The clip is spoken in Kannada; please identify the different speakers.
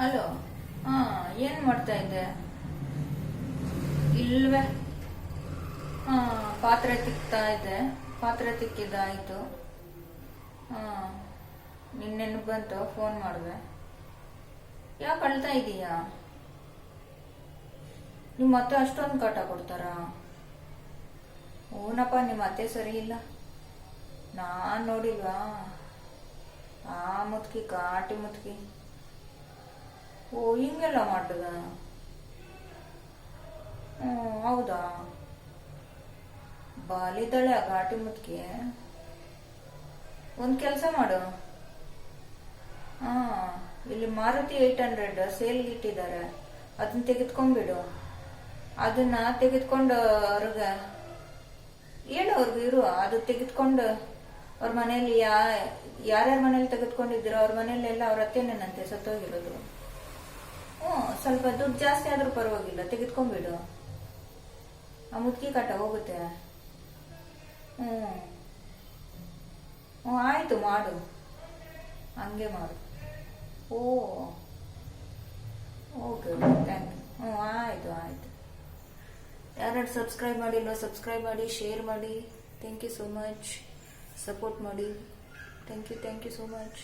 Speaker 1: ಹಲೋ. ಹಾ, ಏನ್ ಮಾಡ್ತಾ ಇದ್ದೆ? ಇಲ್ವೇ. ಹಾ, ಪಾತ್ರೆ ತಿಕ್ತಾ ಇದ್ದೆ. ಪಾತ್ರೆ ತಿಕ್ಕಿದ್ದಾಯ್ತು. ಹಾ ನಿನ್ನೆನು ಬಂತು, ಫೋನ್ ಮಾಡಿದೆ. ಯಾಕೆ ಅಳ್ತಾ ಇದೀಯಾ? ನಿಮ್ಮ ಅತ್ತೆ ಅಷ್ಟೊಂದು ಕಾಟ ಕೊಡ್ತಾರಾ? ಓನಪ್ಪ ನಿಮ್ಮ ಅತ್ತೆ ಸರಿ ಇಲ್ಲ. ನಾನ್ ನೋಡಿಲ್ವಾ? ಆ ಮುತ್ಕಿ, ಕಾಟಿ ಮುತ್ಕಿ. ಓ, ಹಿಂಗೆಲ್ಲ ಮಾಡ್ತದ? ಹ್ಞೂ, ಹೌದಾ? ಬಾಲಿದಳೆ ಆ ಘಾಟಿ ಮುತ್ಕಿ ಒಂದು ಕೆಲಸ ಮಾಡು. ಹಾ, ಇಲ್ಲಿ ಮಾರುತಿ ಏಟ್ ಹಂಡ್ರೆಡ್ ಸೇಲ್ ಇಟ್ಟಿದ್ದಾರೆ. ಅದನ್ನ ತೆಗೆದ್ಕೊಂಡ್ಬಿಡು. ಅದನ್ನ ತೆಗೆದುಕೊಂಡು ಅವ್ರಿಗೆ ಹೇಳು, ಅವ್ರಿಗೆ ಇರು. ಅದು ತೆಗೆದುಕೊಂಡು ಅವ್ರ ಮನೇಲಿ ಯಾ, ಯಾರ್ಯಾರ ಮನೇಲಿ ತೆಗೆದುಕೊಂಡಿದ್ದೀರೋ ಅವ್ರ ಮನೇಲೆಲ್ಲ ಅವ್ರ ಅತ್ತೆನೇನಂತೆ ಸತ್ತೋಗಿರೋದು. ಸ್ವಲ್ಪ ದುಡ್ಡು ಜಾಸ್ತಿ ಆದ್ರೂ ಪರವಾಗಿಲ್ಲ, ತೆಗೆದ್ಕೊಂಡ್ಬಿಡು. ಆ ಮುದುಕಿ ಕಾಟ ಹೋಗುತ್ತೆ. ಹ್ಞೂ ಹ್ಞೂ ಆಯಿತು ಮಾಡು. ಹಂಗೆ ಮಾಡು. ಓ. ಓಕೆ ಥ್ಯಾಂಕ್ ಯು ಹ್ಞೂ ಆಯಿತು ಆಯಿತು. ಯಾರ್ಯಾರು ಸಬ್ಸ್ಕ್ರೈಬ್ ಮಾಡಿಲ್ಲ ಸಬ್ಸ್ಕ್ರೈಬ್ ಮಾಡಿ ಶೇರ್ ಮಾಡಿ. Thank you so much support ಮಾಡಿ. Thank you thank you so much